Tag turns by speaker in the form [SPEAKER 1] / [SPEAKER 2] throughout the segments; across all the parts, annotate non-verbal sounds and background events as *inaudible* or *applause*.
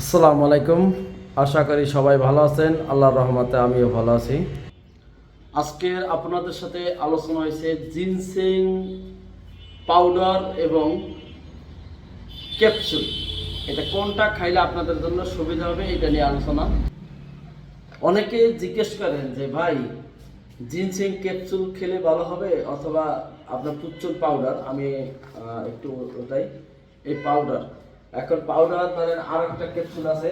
[SPEAKER 1] আসসালামু আলাইকুম। আশা করি সবাই ভালো আছেন। আল্লাহর রহমতে আমিও ভালো আছি। আজকের আপনাদের সাথে আলোচনা হয়েছে জিনসিং পাউডার এবং ক্যাপসুল। এটা কোনটা খাইলে আপনাদের জন্য সুবিধা হবে এটা নিয়ে আলোচনা। অনেকে জিজ্ঞেস করেন যে, ভাই, জিনসিং ক্যাপসুল খেলে ভালো হবে অথবা আপনার পুচ্চুল পাউডার? আমি একটু ওটাই, এই পাউডার। এখন পাউডার ধরেন আর একটা ক্যাপসুল আছে।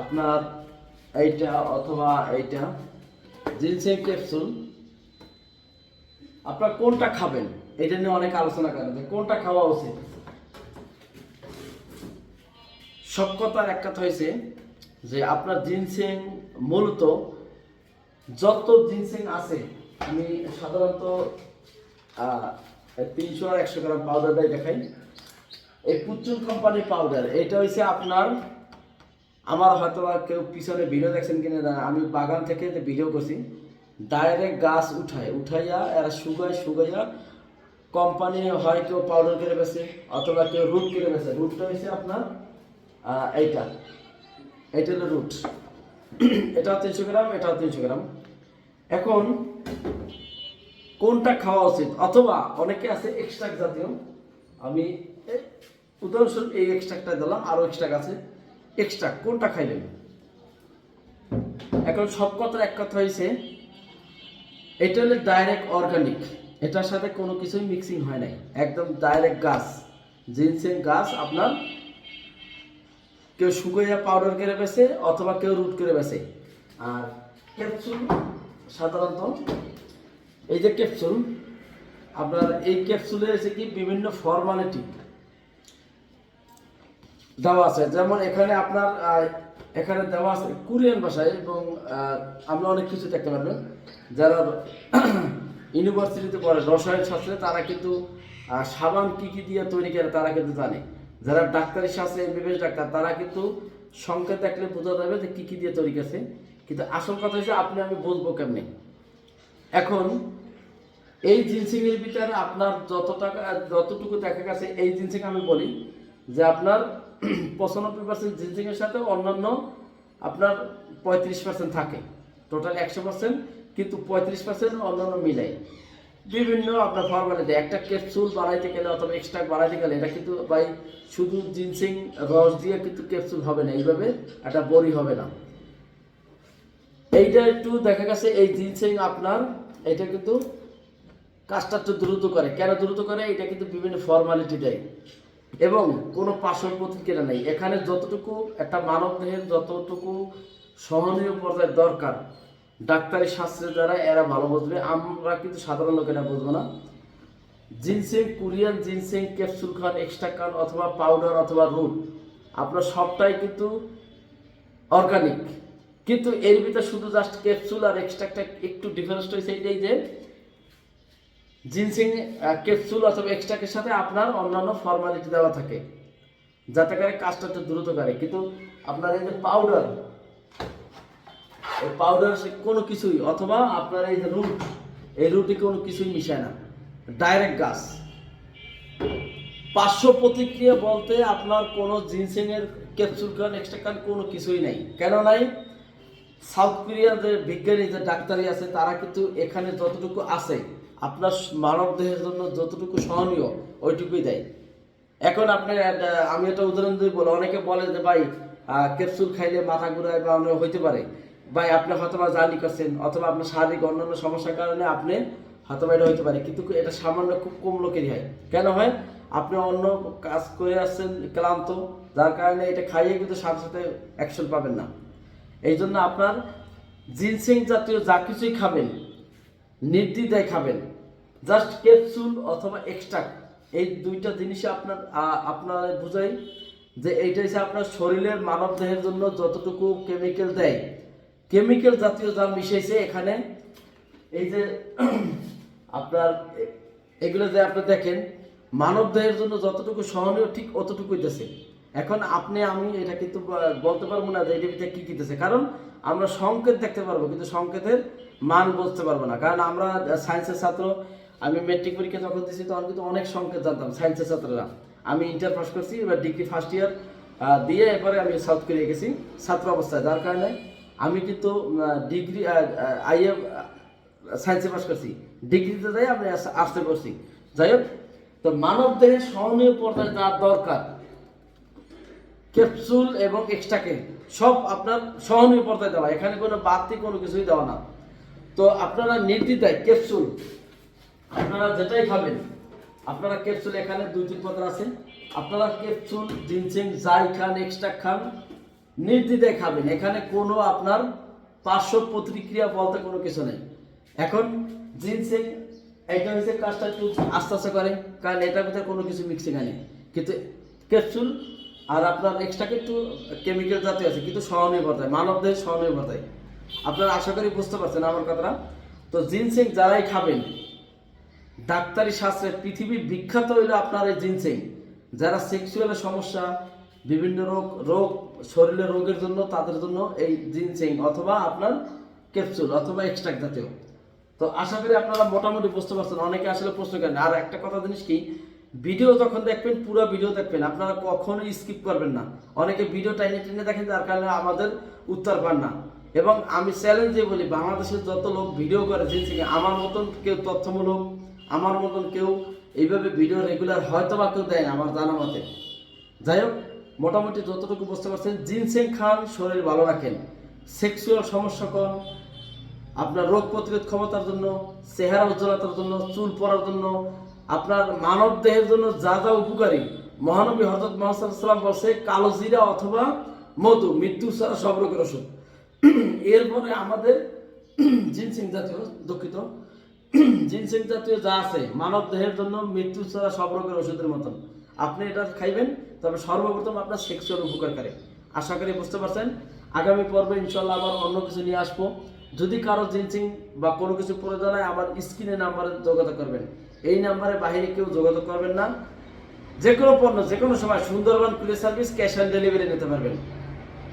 [SPEAKER 1] আপনার এইটা অথবা এইটা জিনসিং ক্যাপসুল আপনার কোনটা খাবেন? এটা নিয়ে অনেক আলোচনা করেন। যে কোনটা খাওয়া উচিত? সব কথার এক কথা হয়েছে যে আপনার জিনসিং মূলত যত জিনসিং আছে, আমি সাধারণত তিনশো আর একশো গ্রাম পাউডার পাউডারটাই দেখাই। এই পুচুল কোম্পানির পাউডার এটা হচ্ছে আপনার, আমার হয়তো কেউ পিছনে ভিডিও দেখছেন কিনা না। আমি বাগান থেকে ভিডিও করছি ডাইরেক্ট গাছ উঠায়, উঠাইয়া এরা শুকায় শুকাইয়া কোম্পানি হয় কেউ পাউডার করে বেছে অথবা কেউ রুট করে বেছে রুটটা হচ্ছে আপনার এইটা। এইটা হলো রুট এটাও তিনশো গ্রাম, এটাও তিনশো গ্রাম। এখন কোনটা খাওয়া উচিত? অথবা অনেকে আছে এক্সট্রাক জাতীয় আমি উদাহরণস্বরূপ এই এক্সট্রাকটা দিলাম আরও এক্সট্রাক আছে। এক্সট্রা কোনটা খাইলেন? এখন সব কথার এক কথা হয়েছে এটা হলো ডাইরেক্ট অর্গানিক এটার সাথে কোনো কিছুই মিক্সিং হয় নাই। একদম ডাইরেক্ট গাছ জিনসেন গাছ আপনার কেউ শুকাইয়া পাউডার করে বেছে অথবা কেউ রুট করে বেছে। আর ক্যাপসুল সাধারণত, এই যে ক্যাপসুল আপনার এই ক্যাপসুলে হচ্ছে কি বিভিন্ন ফর্মালিটি দেওয়া আছে। যেমন এখানে আপনার এখানে দেওয়া আছে কোরিয়ান ভাষায় এবং আমরা অনেক কিছু দেখতে পারবেন। যারা *clears throat* ইউনিভার্সিটিতে পড়ে, রসায়ন শাস্ত্রে, তারা কিন্তু সাবান কি কি দিয়ে তৈরি করে তারা কিন্তু জানে। যারা ডাক্তারি শাস্ত্রে এমবিবিএস ডাক্তার, তারা কিন্তু সংকেত দেখলে বোঝা যাবে যে কি কি দিয়ে তৈরি করছে। কিন্তু আসল কথা হচ্ছে, আপনি আমি বলব কেমনি? এখন এই জিনসিং এর ভিতরে আপনার যত টাকা, যতটুকু দেখা গেছে, এই জিনসিং আমি বলি যে আপনার পঁচানব্বই পার্সেন্ট জিনসিং এর সাথে অন্যান্য আপনার পঁয়ত্রিশ পার্সেন্ট থাকে। টোটাল একশো পার্সেন্ট কিন্তু পঁয়ত্রিশ পার্সেন্ট অন্যান্য মিলাই বিভিন্ন আপনার ফর্মালিটি একটা ক্যাপসুল বানাইতে গেলে অথবা এক্সট্রা বানাইতে গেলে এটা কিন্তু ভাই শুধু জিনসিং রস দিয়ে কিন্তু ক্যাপসুল হবে না, এইভাবে একটা বড়ি হবে না। এইটা একটু দেখা গেছে, এই জিনসিং আপনার, এটা কিন্তু কাজটা একটু দ্রুত করে। কেন দ্রুত করে? এটা কিন্তু বিভিন্ন ফর্মালিটি দেয়। এবং কোনো পার্শ্ব প্রতিক্রিয়া নেই। এখানে যতটুকু একটা মানব দেহের যতটুকু সহনীয় পর্যায়ে দরকার, ডাক্তারি শাস্ত্রের দ্বারা এরা ভালো বুঝবে। আমরা কিন্তু সাধারণ লোকেরা বুঝব না। জিনসিং কোরিয়ান, জিনসিং ক্যাপসুল খান, এক্সট্রা খান অথবা পাউডার অথবা রুট, আপনার সবটাই কিন্তু অর্গানিক কিন্তু এর ভিতরে শুধু জাস্ট ক্যাপসুল আর এক্সট্রাক্টটা একটু ডিফারেন্স হয়েছে এইটাই যে জিনসিং ক্যাপসুল অথবা এক্সট্রাকের সাথে আপনার অন্যান্য ফর্মালিটি দেওয়া থাকে। যাতে করে কাজটা একটু দ্রুত করে। কিন্তু আপনার এই যে পাউডার এই পাউডার কোনো কিছুই, অথবা আপনার এই যে রুট এই রুটে কোনো কিছুই মিশায় না। ডাইরেক্ট গাছ পার্শ্ব প্রতিক্রিয়া বলতে আপনার কোনো জিনসিং এর ক্যাপসুল খান এক্সট্রা খান কোনো কিছুই নাই। কেন নাই? সাউথ কোরিয়ার যে বিজ্ঞানী যে ডাক্তারি আছে, তারা কিন্তু এখানে যতটুকু আছে আপনার মানব দেহের জন্য যতটুকু সহনীয়, ওইটুকুই দেয়। এখন আপনি একটা- আমি একটা উদাহরণ দিয়ে বলো, অনেকে বলে যে, ভাই ক্যাপসুল খাইলে মাথা ঘুরায় বা অন্য, হইতে পারে। ভাই, আপনি হয়তো বা জার্নি করছেন, অথবা আপনার শারীরিক অন্যান্য সমস্যার কারণে আপনি হয়তো বা এটা হইতে পারে, কিন্তু এটা সামান্য খুব কম লোকেরই হয়। কেন হয়? আপনি অন্য কাজ করে আসছেন, ক্লান্ত, যার কারণে এটা খাইয়ে কিন্তু সাথে সাথে অ্যাকশন পাবেন না। এই জন্য আপনার জিনসিং জাতীয় যা কিছুই খাবেন নির্দ্বিধায় খাবেন। জাস্ট ক্যাপসুল অথবা এক্সট্রা এই দুইটা জিনিসে আপনার আপনার বুঝাই যে এইটা হচ্ছে আপনার শরীরের মানব দেহের জন্য যতটুকু কেমিক্যাল দেয়। কেমিক্যাল জাতীয় যা মিশাইছে এখানে, এই যে *clears throat* আপনার এগুলো যে আপনি দেখেন মানব দেহের জন্য যতটুকু সহনীয় ঠিক অতটুকুই দিতেছে এখন আপনি, আমি, এটা কিন্তু বলতে পারব না যে এটার ভিতরে কি কি দিতেছে। কারণ আমরা সংকেত দেখতে পারব, কিন্তু সংকেতের মান বুঝতে পারব না। কারণ আমরা সায়েন্সের ছাত্র, আমি মেট্রিক পরীক্ষা যখন দিয়েছি তখন কিন্তু অনেক সংকেত জানতাম সায়েন্সের ছাত্ররা। আমি ইন্টার পাস করছি, এবার ডিগ্রি ফার্স্ট ইয়ার দিয়ে এরপরে আমি সাউথ কোরিয়া গেছি, ছাত্র অবস্থায়। যার কারণে আমি কিন্তু ডিগ্রি আইএ সায়েন্সে পাস করছি। ডিগ্রিতে যাই, আমি আসতে করছি যাই হোক, তো মানব দেহে সহনীয় পর্যায়ে যা দরকার। ক্যাপসুল এবং এক্সট্রাকে সব আপনার সহনীয় পর্যায়ে দেওয়া। এখানে কোনো বাড়তি কোনো কিছুই দেওয়া না। তো আপনারা নির্দ্বিধায় ক্যাপসুল, আপনারা যেটাই খাবেন, আপনারা ক্যাপসুল এখানে দুই তিন পত্র আছে। আপনারা ক্যাপসুল জিনসিং যাই খান, এক্সট্রা খান, নির্দ্বিধায় খাবেন। এখানে কোনো আপনার পার্শ্ব প্রতিক্রিয়া বলতে কোনো কিছু নেই। এখন জিনসিং এটা হচ্ছে কাজটা একটু আস্তে আস্তে করে, কারণ এটার ভিতরে কোনো কিছু মিক্সিং নেই। কিন্তু ক্যাপসুল আর আপনার এক্সট্রাকে একটু কেমিক্যাল জাতীয় আছে, কিন্তু সহনীয় পর্যায়ে মানব দেহের সহনীয় পর্যায়ে আপনারা আশা করি বুঝতে পারছেন আমার কথাটা। তো জিনসিং যারাই খাবেন, ডাক্তারি শাস্ত্রে পৃথিবীর বিখ্যাত হইল আপনার এই জিনসিং। যারা সেক্সুয়ালের সমস্যা, বিভিন্ন রোগ রোগ, শরীরে রোগের জন্য তাদের জন্য এই জিনসিং অথবা আপনার ক্যাপসুল অথবা এক্সট্রাক্ট জাতীয়। তো আশা করি আপনারা মোটামুটি বুঝতে পারছেন, অনেকে আসলে প্রশ্ন করেন, আর একটা কথা জিনিস কি ভিডিও যখন দেখবেন, পুরো ভিডিও দেখবেন। আপনারা কখনোই স্কিপ করবেন না। অনেকে ভিডিও টাইনে টেনে দেখেন, যার কারণে আমাদের উত্তর পান না। এবং আমি চ্যালেঞ্জে বলি, বাংলাদেশের যত লোক ভিডিও করে জিনসিং আমার মতন কেউ তথ্যমূলক, আমার মতন কেউ এইভাবে ভিডিও রেগুলার হয়তো বা কেউ দেয় না আমার জানা মতে। যাই হোক, মোটামুটি যতটুকু বুঝতে পারছেন জিনসেং খান শরীর ভালো রাখেন। সেক্সুয়াল সমস্যা কম, আপনার রোগ প্রতিরোধ ক্ষমতার জন্য, চেহারা উজ্জ্বলতার জন্য, চুল পড়ার জন্য আপনার মানব দেহের জন্য যা যা উপকারী, মহানবী হজরত মোহাম্মদ বলছে, কালো জিরা অথবা মধু, মৃত্যু ছাড়া সব রোগের ওষুধ। এরপরে আমাদের জিনসিং জাতীয়, দুঃখিত। জিনসিং জাতীয় যা আছে, মানব দেহের জন্য মৃত্যু ছাড়া সব রোগের ওষুধের মতন। আপনি এটা খাইবেন, তবে সর্বপ্রথম আপনার সেক্সুয়াল উপকার করে আশা করি বুঝতে পারছেন। আগামী পর্বে ইনশাল্লাহ আবার অন্য কিছু নিয়ে আসব। যদি কারও জিনসিং বা কোনো কিছু প্রয়োজন হয়, আমার স্ক্রিনে নাম্বারে যোগাযোগ করবেন। এই নাম্বারে বাহিরে কেউ যোগাযোগ করবেন না। যে কোনো পণ্য যে কোনো সময় Sundarban courier service cash on delivery নিতে পারবেন।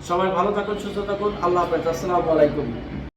[SPEAKER 1] সবাই ভালো থাকুন, সুস্থ থাকুন। আল্লাহ হাফেজ। আসসালামু আলাইকুম।